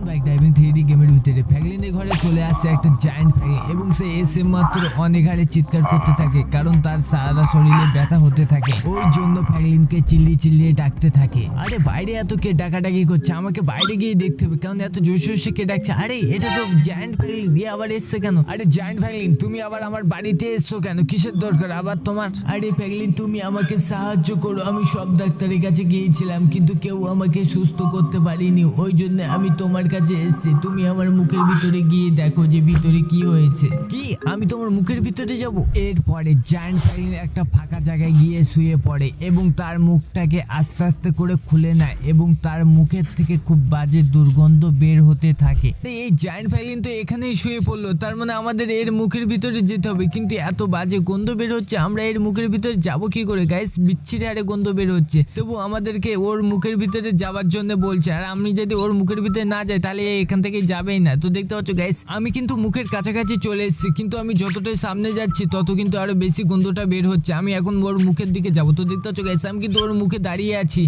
এখন bike three গেমের ভিতরে ফ্যাগলিনের ঘরে চলে আসছে একটা জায়ান্ট ফ্যাগলিন এবং সে এসে মাত্র অনেক হারে চিৎকার করতে থাকে, কারণ তার সারা শরীরে ব্যথা হতে থাকে। ওই জন্য ফ্যাগলিনকে চিল্লিয়ে চিল্লিয়ে ডাকতে থাকে। আরে বাইরে এত কে ডাকাডাকি করছে? আমাকে বাইরে গিয়ে দেখতে হবে, কারণ এত জোরসে কে ডাকছে? আরে এটা তো জায়ান্ট ফ্যাগলিন দিয়ে আবার এসছে কেন? আরে জায়ান্ট ফ্যাগলিন তুমি আবার আমার বাড়িতে এসছো কেন? কিসের দরকার? আবার তোমার? আরে ফ্যাগলিন তুমি আমাকে সাহায্য করো। আমি সব ডাক্তারের কাছে গিয়েছিলাম, কিন্তু কেউ আমাকে সুস্থ করতে পারিনি। ওই জন্য আমি তোমার কাছে এসেছি। তুমি আমার মুখের ভিতরে গিয়ে দেখো যে ভিতরে কি হয়েছে। কি? আমি তোমার মুখের ভিতরে যাব? এরপরে জায়ান্ট ফ্যাগলিন একটা ফাঁকা জায়গায় গিয়ে শুয়ে পড়ে এবং তার মুখটাকে আস্তে আস্তে করে খুলে নেয় এবং তার মুখের থেকে খুব বাজে দুর্গন্ধ বের হতে থাকে। এই জায়ান্ট ফ্যাগলিন তো এখানেই শুয়ে পড়ল, তার মানে আমাদের এর মুখের ভিতরে যেতে হবে। কিন্তু এত বাজে গন্ধ বের হচ্ছে, আমরা এর মুখের ভিতরে যাব কি করে? গাইস বিচ্ছিরি আরে গন্ধ বের হচ্ছে। তবু আমাদেরকে ওর মুখের ভিতরে যাওয়ার জন্য বলছে, আর আমি যদি ওর মুখের ভিতরে না যাই, তাহলে এখান থেকে যাবেই না। তো দেখতে পাচ্ছ গাইস আমি কিন্তু মুখের কাছাকাছি চলে এসেছি, কিন্তু আমি যতটাই সামনে যাচ্ছি, তত কিন্তু আরও বেশি গন্ধটা বের হচ্ছে। আমি এখন ওর মুখের দিকে যাব। তো দেখতে পাচ্ছ গাইস আমি কিন্তু ওর মুখে দাঁড়িয়ে আছি।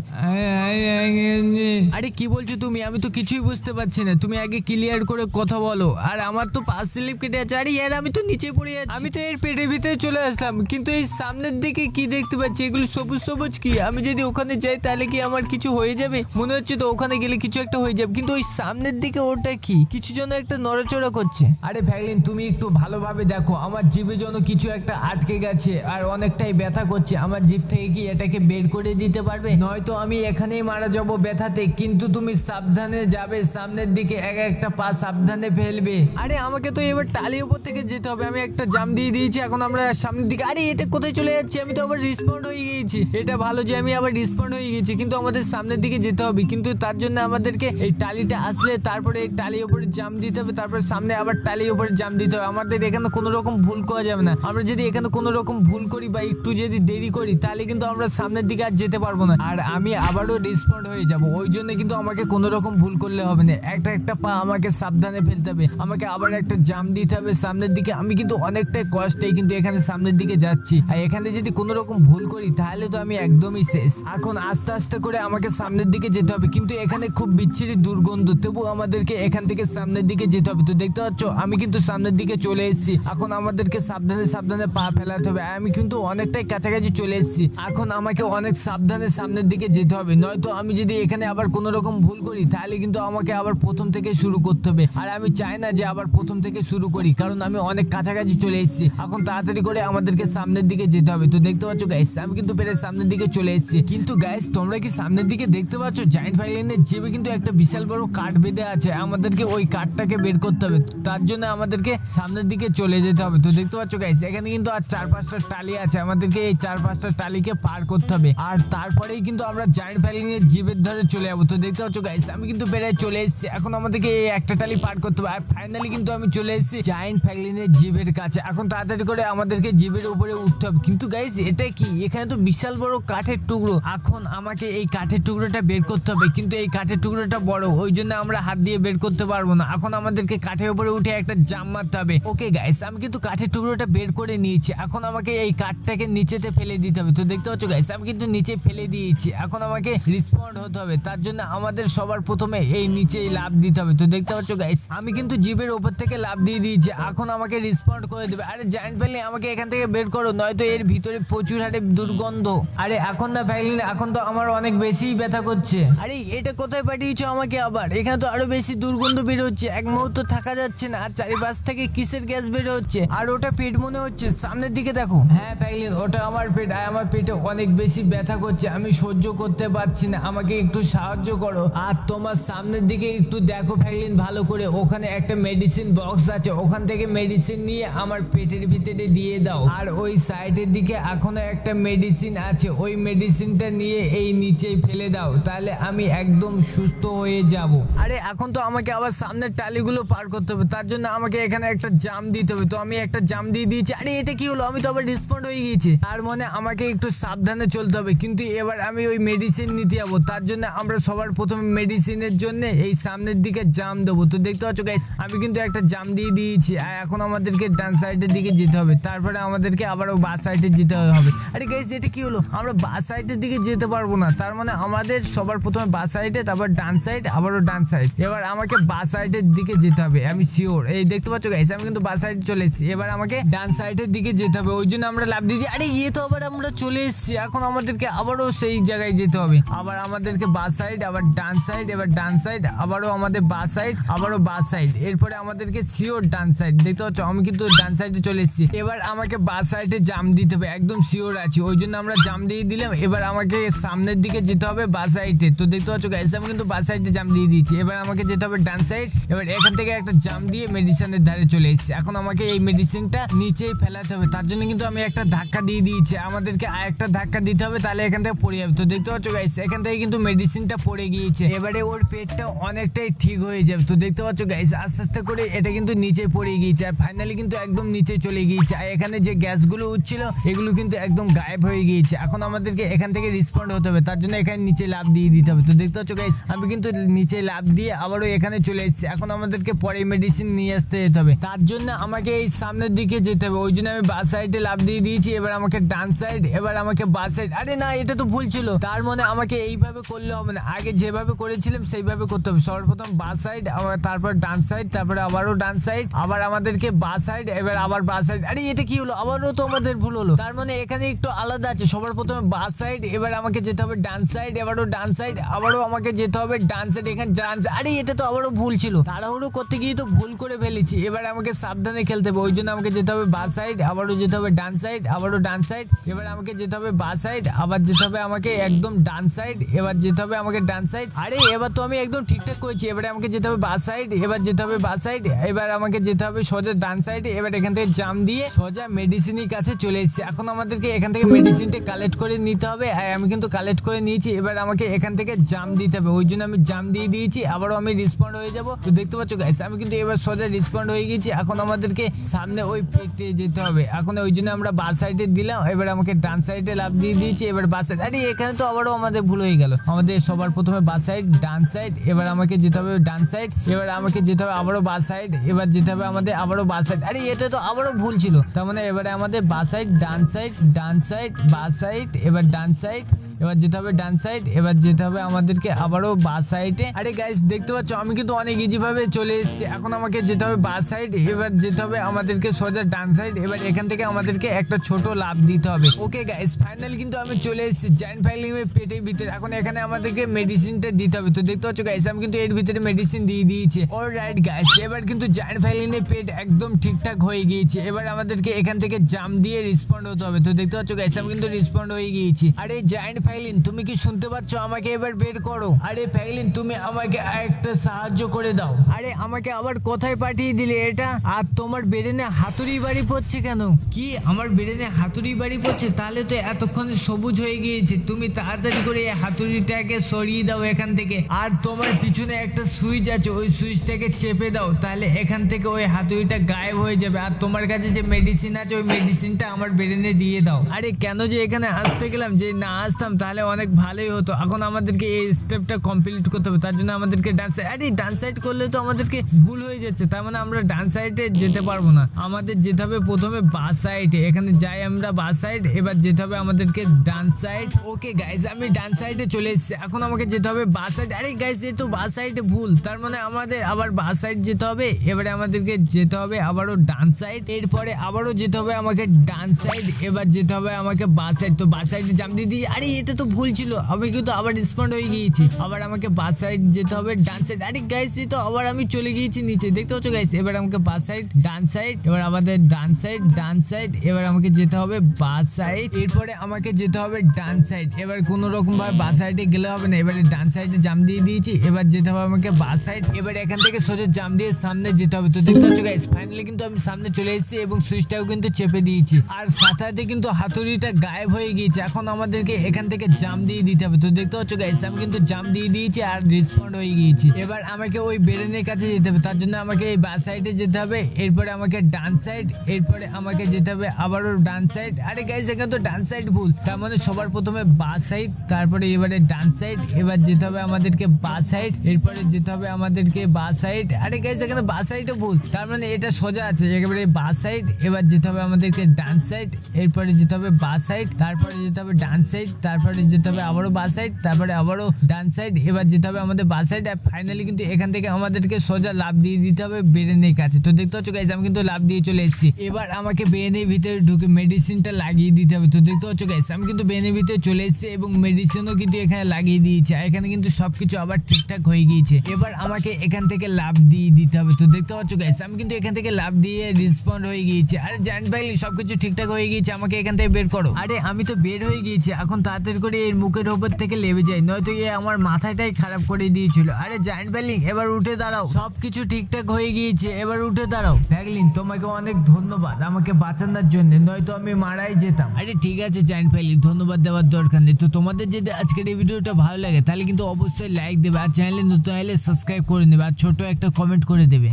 আরে, কি বলছো তুমি? আমি তো কিছুই বুঝতে পারছি না। তুমি আগে ক্লিয়ার করে কথা বলো। আর আমার তো পাস স্লিপ কেটে আছে। আরে ইয়ার আমি তো নিচে পড়ে যাচ্ছি আমি তো এর পেটের ভিতরে চলে আসলাম। কিন্তু এই সামনের দিকে কি দেখতে পাচ্ছি? এগুলো সবুজ সবুজ কি? আমি যদি ওখানে যাই, তাহলে কি আমার কিছু হয়ে যাবে? মনে হচ্ছে তো ওখানে গেলে কিছু একটা হয়ে যাবে। কিন্তু ওই সামনের দিকে ওটা কি? কিছু যেন একটা নড়াচড়া করছে। আরে ফ্যাগলিন তুমি একটু ভালোভাবে দেখো। আমার জিভে যেন কিছু একটা আটকে গেছে আর অনেকটাই ব্যথা করছে। আমার জিভ থেকে কি এটাকে বের করে দিতে পারবে? নয়তো আমি এখানেই মারা যাব ব্যথাতে, কিন্তু তুমি সাবধানে যাবে। সামনের দিকে এক একটা পা সাবধানে ফেলবে। আরে আমাকে তো এবার টালি উপর থেকে যেতে হবে। আমি একটা জাম দিয়ে দিয়েছি, এখন আমরা সামনের দিকে আরে এটা কোথায় চলে যাচ্ছে? আমি তো আবার রিসপন্ড হয়ে গিয়েছি। এটা ভালো যে আমি আবার রিসপন্ড হয়ে গেছি কিন্তু আমাদের সামনের দিকে যেতে হবে। কিন্তু তার জন্য আমাদেরকে এই টালিটা আসলে তারপরে এই টালির উপরে জাম দিতে হবে, তারপরে সামনে আবার টালির উপরে জাম দিতে হবে। আমাদের এখানে কোনো রকম ভুল করা যাবে না। আমরা যদি এখানে কোনো রকম ভুল করি বা একটু যদি দেরি করি, তাহলে কিন্তু আমরা সামনের দিকে আর যেতে পারব না। আর আমি আবারও রিসপন্ড হয়ে যাব। ওই জন্য কিন্তু আমাকে কোনো রকম ভুল করলে হবে না। একটা একটা পা আমাকে সাবধানে ফেলতে হবে। আমাকে আবার একটা জাম দিতে হবে সামনের দিকে। আমি কিন্তু অনেকটাই কষ্টে কিন্তু এখানে সামনের দিকে যাচ্ছি। আর এখানে যদি কোনো রকম ভুল করি, তাহলে তো আমি একদমই শেষ। এখন আস্তে আস্তে করে আমাকে সামনের দিকে যেতে হবে। কিন্তু এখানে খুব বিচ্ছিরি দুর্গন্ধ। তবু আমাদেরকে এখান থেকে সামনের দিকে যেতে হবে। তো দেখতে পাচ্ছ, আমি কিন্তু সামনের দিকে চলে এসেছি। এখন আমাদেরকে সাবধানে সাবধানে পা ফেলাতে হবে। আমি কিন্তু অনেকটাই কাছাকাছি চলে এসেছি। এখন আমাকে অনেক সাবধানে সামনের দিকে যেতে হবে। নয়তো আমি যদি এখানে আবার কোনো রকম ভুল করি, তাহলে কিন্তু আমাকে আবার প্রথম থেকে শুরু করতে হবে। আর আমি চাই না যে আবার প্রথম থেকে শুরু করি, কারণ আমি অনেক কাছাকাছি চলে এসেছি। এখন তাড়াতাড়ি করে আমাদেরকে সামনের দিকে যেতে হবে। তো দেখতে পাচ্ছ গাইস আমি কিন্তু পেরে সামনের দিকে চলে এসেছি। কিন্তু গাইস তোমরা কি সামনের দিকে দেখতে পাচ্ছ? জায়েন্ট ফাইলিনের জেবে কিন্তু একটা বিশাল বড় কাঠ বেঁধে আছে। আমাদেরকে ওই কাঠটাকে বের করতে হবে। তার জন্য আমাদেরকে সামনের দিকে চলে যেতে হবে। তো দেখতে পাচ্ছ গাইস এখানে কিন্তু আর চার পাঁচটা টালি আছে। আমাদেরকে এই চার পাঁচটা টালিকে পার করতে হবে। আর তারপরেই কিন্তু আমরা জায়েন্ট ফাইলিনের জীবের ধরে চলে যাব। তো দেখতে পাচ্ছ গাইস আমি কিন্তু প্রায় চলে এসেছি। এখন আমাদেরকে এই একটা টালি পার করতে হবে। আর ফাইনালি কিন্তু আমি চলে এসেছি জায়েন্ট ফ্যাগলিনের জীবের কাছে। এখন তাড়াতাড়ি করে আমাদেরকে জিবের উপরে উঠতে হবে। কিন্তু গাইস এটা কি? এখানে তো বিশাল বড় কাঠের টুকরো। এখন আমাকে এই কাঠের টুকরোটা বের করতে হবে। কিন্তু এই কাঠের টুকরোটা বড়। ওই জন্য আমরা হাত দিয়ে বের করতে পারব না। এখন আমাদেরকে কাঠের উপরে উঠে একটা জাম মারতে হবে। ওকে গাইস আমি কিন্তু কাঠের টুকরোটা বের করে নিয়েছি। এখন আমাকে এই কাঠটাকে নিচেতে ফেলে দিতে হবে। তো দেখতে পাচ্ছ গাইস আমি কিন্তু নিচে ফেলে দিয়েছি। এখন আমাকে রিসপন্ড হতে হবে। তার জন্য আমাদের সবার প্রথমে এই নিচে লাভ দিতে হবে। তো দেখতে পাচ্ছ গাইস আমি কিন্তু জিপের উপর থেকে লাভ দিয়ে দিয়েছি। এখন আমাকে রিসপন্ড করে দেবে। আরে জায়েন্ট ফ্যামিলি আমাকে এখান থেকে বের করো, নয়তো এর ভিতরে প্রচুর হারে দুর্গন্ধ। আরে, এখন না ফ্যামিলি এখন তো আমার অনেক বেশি ব্যথা করছে। আরে, এটা কোথায় পাঠিয়েছো আমাকে আবার? এখানে তো আরও বেশি দুর্গন্ধ বের হচ্ছে এক মুহূর্ত থাকা যাচ্ছে না, আর চারিপাশ থেকে কিসের গ্যাস বের হচ্ছে আর ওটা পেট মনে হচ্ছে, সামনের দিকে দেখো। হ্যাঁ ফ্যাগলিন ওটা আমার পেট, আর আমার পেটে অনেক বেশি ব্যথা করছে, আমি সহ্য করতে পারছি না, আমাকে একটু সাহায্য করো। আর তোমার সামনের দিকে একটু দেখো ফ্যাগলিন ভালো করে, ওখানে একটা মেডিসিন বক্স আছে, ওখান থেকে মেডিসিন নিয়ে আমার পেটের ভিতরে দিয়ে দাও। আর ওই সাইডের দিকে এখনও একটা মেডিসিন আছে, ওই মেডিসিনটা নিয়ে এই নিচে ফেলে দাও, তাহলে আমি একদম সুস্থ হয়ে যাব। আরে, এখন তো আমাকে আবার সামনের টালিগুলো পার করতে হবে। তার জন্য আমাকে এখানে একটা জাম দিতে হবে। তো আমি একটা জাম দিয়ে দিয়েছি। আরে, এটা কি হলো? আমি তো আবার রেসপন্ড হয়ে গিয়েছি। তার মানে আমাকে একটু সাবধানে চলতে হবে। কিন্তু এবার আমি ওই মেডিসিন নিতে যাব। তার জন্য আমরা সবার প্রথমে মেডিসিনের জন্য এই সামনের দিকে জাম দেবো। তো দেখতে পাচ্ছ গাইস আমি কিন্তু একটা জাম দিয়ে দিয়েছি। আর এখন আমাদেরকে ডান সাইডের দিকে যেতে হবে। তারপরে আমাদেরকে আবারও বাস সাইডে যেতে হবে। আরে গাইস এটা কি হলো? আমরা বাস সাইডের দিকে যেতে পারব না। তার মানে আমাদের সবার প্রথমে বাস সাইডে তারপর ডান সাইড আবারও ডান সাইড এবার আমাকে আমাকে বাস সাইডের দিকে যেতে হবে, আমি শিওর এই দেখতে পাচ্ছ গাইস আমি কিন্তু বাস সাইড চলে এসেছি। এবার আমাকে ডান সাইডের দিকে যেতে হবে, ওই জন্য আমরা লাভ দিয়ে দিই। আরে ইয়ে তো আবার আমরা চলে এসেছি, এখন আমাদেরকে আবারও সেই জায়গায় যেতে হবে। আবার আমাদেরকে বাস সাইড আবার ডান সাইড এবার ডান সাইড আবারও আমাদের বাস সাইড আবারও বাস সাইড এরপরে আমাদেরকে শিওর ডান সাইড দেখতে পাচ্ছ? আমি কিন্তু ডান সাইডে চলে এসেছি। এবার আমাকে বাস সাইডে জাম দিতে হবে, একদম শিওর আছি। ওই জন্য আমরা জাম দিয়ে দিলাম, এবার আমাকে সামনের দিকে যেতে হবে বাস সাইডে তো দেখতে পাচ্ছ গাইস আমি কিন্তু বাস সাইডে জাম দিয়ে দিয়েছি। এবার আমাকে যেতে হবে ডান সাইড এবার এখান থেকে একটা জাম দিয়ে মেডিসিনের ধারে চলে এসেছি। এখন আমাকে এই মেডিসিনটা নিচেই ফেলাতে হবে। তার জন্য কিন্তু আমি একটা ধাক্কা দিয়ে দিয়েছি। আমাদেরকে আর একটা ধাক্কা দিতে হবে, তাহলে এখান থেকে পড়ে যাবে। তো দেখতে পাচ্ছ গাইস এখান থেকে কিন্তু মেডিসিনটা পড়ে গিয়েছে। এবারে ওর পেটটা অনেকটাই ঠিক হয়ে যাবে। তো দেখতে পাচ্ছ গাইস আস্তে আস্তে করে এটা কিন্তু নিচে পড়ে গিয়েছে আর ফাইনালি কিন্তু একদম নিচে চলে গিয়েছে। আর এখানে যে গ্যাসগুলো উঠছিল, এগুলো কিন্তু একদম গায়েব হয়ে গিয়েছে। এখন আমাদেরকে এখান থেকে রেসপন্ড হতে হবে। তার জন্য এখানে নিচে লাভ দিয়ে দিতে হবে। তো দেখতে পাচ্ছ গাইস আমি কিন্তু নিচে লাভ দিয়ে আবারও এখানে চলে এসেছি। এখন আমাদেরকে পরে মেডিসিন নিয়ে আসতে যেতে হবে। তার জন্য আমাকে এই সামনের দিকে যেতে হবে। ওই জন্য আমি বাস সাইডে লাভ দিয়ে দিয়েছি। এবার আমাকে ডান সাইড এবার আমাকে বাস সাইড আরে না, এটা তো ভুল ছিল। তার মানে আমাকে এইভাবে করলে হবে না। আগে যেভাবে করেছিলাম, সেইভাবে করতে হবে। সর্বপ্রথম বাস সাইড আবার তারপর ডান সাইড তারপরে আবারও ডান সাইড আবার আমাদেরকে বাস সাইড এবার আবার বাস সাইড আরে, এটা কি হলো? আবারও তো আমাদের ভুল হলো। তার মানে এখানে একটু আলাদা আছে। সবার প্রথমে বাস সাইড এবার আমাকে যেতে হবে ডান সাইড এবারও ডান সাইড আবারও আমাকে যেতে হবে ডান সাইড এখানে ডান আরে, এটা তো আবারও ভুল ছিল। তাড়াহুড়ো করতে গিয়ে তো ভুল করে ফেলেছি। এবার আমাকে সাবধানে খেলতে হবে। ওই জন্য আমাকে যেতে হবে বাস সাইড আবারও যেতে হবে ডান সাইড আবারও ডান সাইড এবার আমাকে যেতে হবে বাস সাইড আবার যেতে হবে আমাকে একদম ডান সাইড এবার যেতে হবে আমাকে ডান সাইড আরে, এবার তো আমি একদম ঠিকঠাক করেছি। এবারে আমাকে যেতে হবে বাস সাইড এবার যেতে হবে বাস সাইড এবার আমাকে যেতে হবে সোজা ডান সাইড এবার এখান থেকে জাম দিয়ে সোজা মেডিসিনের কাছে চলে এসেছি। এখন আমাদেরকে এখান থেকে মেডিসিনটা কালেক্ট করে নিতে হবে। আর আমি কিন্তু কালেক্ট করে নিয়েছি। এবার আমাকে এখান থেকে জাম দিতে হবে। ওই জন্য আমি জাম দিয়ে দিয়েছি। আবারও আমি রেসপন্ড হয়ে যাব। তো দেখতে পাচ্ছ গাইস আমি কিন্তু এবার সোজা রেসপন্ড হয়ে গেছি। এখন আমাদেরকে সামনে ওই পেটে যেতে হবে। এখন ওই জন্য আমরা বাস সাইডে দিলাম। এবার আমাকে ডান সাইডে লাভ দিয়ে দিয়েছি। এবার বাস সাইড আরে, এখানে তো আবারও আমাদের ভুল হয়ে গেল। আমাদের সবার প্রথমে বাস সাইড ডান সাইড এবার আমাকে যেতে হবে ডান সাইড এবার আমাকে যেতে হবে আবারও বাস সাইড এবার যেতে হবে আমাদের আবারও বাস সাইড আরে, এটা তো আবারও ভুল ছিল। তার মানে এবারে আমাদের বাস সাইড ডান সাইড ডান সাইড বাস সাইড এবার ডান সাইড এবার যেতে হবে ডান সাইড এবার যেতে হবে আমাদেরকে আবারও বাস সাইডে আরে গাইস দেখতে পাচ্ছ, আমি কিন্তু অনেক ইজি ভাবে চলে এসেছি। এখন আমাকে যেতে হবে বাস সাইড এবার যেতে হবে আমাদেরকে সোজা ডান সাইড এবার এখান থেকে আমাদেরকে একটা ছোট লাভ দিতে হবে। ওকে গাইস ফাইনালি কিন্তু আমি চলে এসেছি জয়েন্ট ফাইলিং এর পেটের ভিতরে। এখন এখানে আমাদেরকে মেডিসিনটা দিতে হবে। তো দেখতে পাচ্ছ গাইস আমি কিন্তু এর ভিতরে মেডিসিন দিয়ে দিয়েছি। অল রাইট গাইস এবার কিন্তু জয়েন্ট ফাইলিং এর পেট একদম ঠিকঠাক হয়ে গিয়েছে। এবার আমাদেরকে এখান থেকে জাম দিয়ে রেসপন্ড হতে হবে। তো দেখতে পাচ্ছ গাইস আমি কিন্তু রেসপন্ড হয়ে গিয়েছি। আরে জয়েন্ট ফাইলিন তুমি কি শুনতে পাচ্ছ? আমাকে এবার বের করো। আরে ফাইলিন তুমি আমাকে একটা সাহায্য করে দাও। আরে আমাকে আবার কোথায় পাঠিয়ে দিলে এটা? আর তোমার বেরেনে হাতুড়ি বাড়ি পড়ছে কেন? কি? আমার বেরেনে হাতুড়ি বাড়ি পড়ছে? তাহলে তো এতক্ষণে সবুজ হয়ে গিয়েছে। তুমি তাড়াতাড়ি করে এই হাতুড়িটাকে সরিয়ে দাও এখান থেকে। আর তোমার পিছনে একটা সুইচ আছে, ওই সুইচটাকে চেপে দাও। তাহলে এখান থেকে ওই হাতুড়িটা গায়েব হয়ে যাবে। আর তোমার কাছে যে মেডিসিন আছে, ওই মেডিসিনটা আমার বেরেনে দিয়ে দাও। আরে কেন যে এখানে আসতে গেলাম? যে না আসতাম তাহলে অনেক ভালোই হতো। এখন আমাদেরকে এই স্টেপটা কমপ্লিট করতে হবে। তার জন্য আমাদেরকে ডান্স আরে ডান্স সাইড করলে তো আমাদেরকে ভুল হয়ে যাচ্ছে। তার মানে আমরা ডান্স সাইডে যেতে পারব না। আমাদের যেতে হবে প্রথমে বাস সাইডে এখানে যাই আমরা বাস সাইড এবার যেতে হবে আমাদেরকে ডান সাইড ওকে গাইজ আমি ডান সাইডে চলে এসেছি। এখন আমাকে যেতে হবে বাস সাইড আরে গাইজ এই তো বাস সাইডে ভুল। তার মানে আমাদের আবার বাস সাইড যেতে হবে। এবারে আমাদেরকে যেতে হবে আবারও ডান সাইড এরপরে আবারও যেতে হবে আমাকে ডান সাইড এবার যেতে হবে আমাকে বাস সাইড তো বাস সাইডে জাম দিয়ে দিই। আরে এটা তো ভুল ছিল। আমি কিন্তু আবার রেসপন্ড হয়ে গিয়েছি। আবার আমাকে বাস সাইড যেতে হবে, ডান সাইড আরে গাইস তো আবার আমি চলে গিয়েছি নিচে। দেখতে পাচ্ছ গাইস এবার আমাকে বাস সাইড ডান সাইড এবার আমাদের ডান সাইড ডান সাইড এবার আমাকে যেতে হবে বাস সাইড এরপরে আমাকে যেতে হবে ডান সাইড এবার কোনো রকম ভাবে বাস সাইডে গেলে হবে না। এবারে ডান সাইডে জাম দিয়ে দিয়েছি। এবার যেতে হবে আমাকে বাস সাইড এবার এখান থেকে সোজা জাম দিয়ে সামনে যেতে হবে। তো দেখতে পাচ্ছ গাইস ফাইনালি কিন্তু আমি সামনে চলে এসেছি এবং সুইচটাও কিন্তু চেপে দিয়েছি। আর সাথে কিন্তু হাতুড়িটা গায়েব হয়ে গিয়েছে। এখন আমাদেরকে এখান থেকে জাম দিয়ে দিতে হবে। তো দেখতে পাচ্ছ গাইস আমি কিন্তু জাম দিয়ে দিয়েছি আর রেসপন্ড হয়ে গিয়েছি। এবার আমাকে ওই বেরেনের কাছে যেতে হবে, তার জন্য আমাকে এই বাস সাইডে যেতে হবে, এরপরে আমাকে ডান সাইড এরপরে আমাকে যেতে হবে আবারও ডান সাইড আরে গাইস এখানে তো ডান সাইড ভুল, তার মানে সবার প্রথমে বাস সাইড তারপরে এবারে ডান সাইড এবার যেতে হবে আমাদেরকে বাস সাইড এরপরে যেতে হবে আমাদেরকে বাস সাইড আরে গাইস এখানে বাস সাইডও ভুল, তার মানে এটা সোজা আছে, একেবারে বাস সাইড এবার যেতে হবে আমাদেরকে ডান সাইড এরপরে যেতে হবে বাস সাইড তারপরে যেতে হবে ডান সাইড তারপরে তারপরে যেতে হবে আবারও বা সাইড তারপরে আবারও ডান সাইড এবার যেতে হবে আমাদের বা সাইড আর ফাইনালি কিন্তু এখান থেকে আমাদেরকে সোজা লাভ দিয়ে দিতে হবে বেরেনের কাছে। তো দেখতে পাচ্ছ গাইজ আমি কিন্তু লাভ দিয়ে চলে এসেছি। এবার আমাকে বেরেনের ভিতরে ঢুকে মেডিসিনটা লাগিয়ে দিতে হবে। তো দেখতে পাচ্ছ গাইজ আমি কিন্তু বেরেনের ভিতরে চলে এসেছি এবং মেডিসিনও কিন্তু এখানে লাগিয়ে দিয়েছে আর এখানে কিন্তু সবকিছু আবার ঠিকঠাক হয়ে গিয়েছে। এবার আমাকে এখান থেকে লাভ দিয়ে দিতে হবে। তো দেখতে পাচ্ছ গাইজ আমি কিন্তু এখান থেকে লাভ দিয়ে রিসপন্ড হয়ে গিয়েছে। আরে জান ভাই, সবকিছু ঠিকঠাক হয়ে গিয়েছে, আমাকে এখান থেকে বের করো। আরে আমি তো বের হয়ে গিয়েছি, এখন তাড়াতাড়ি করে এর মুখের ওপর থেকে লেবে যায়, নয়তো এ আমার মাথাটাই খারাপ করে দিয়েছিল। আরে জায়েন্ট ব্যালিং এবার উঠে দাঁড়াও। সব কিছু ঠিকঠাক হয়ে গিয়েছে, এবার উঠে দাঁড়াও। ভ্যাগলিন তোমাকে অনেক ধন্যবাদ, আমাকে বাঁচানোর জন্য, নয়তো আমি মারাই যেতাম। আরে, ঠিক আছে জায়েন্ট ব্যালিং ধন্যবাদ দেওয়ার দরকার নেই। তো তোমাদের যদি আজকের এই ভিডিওটা ভালো লাগে, তাহলে কিন্তু অবশ্যই লাইক দেবে, আর চ্যানেলে নতুন হলে সাবস্ক্রাইব করে নেবে, আর ছোট একটা কমেন্ট করে দেবে।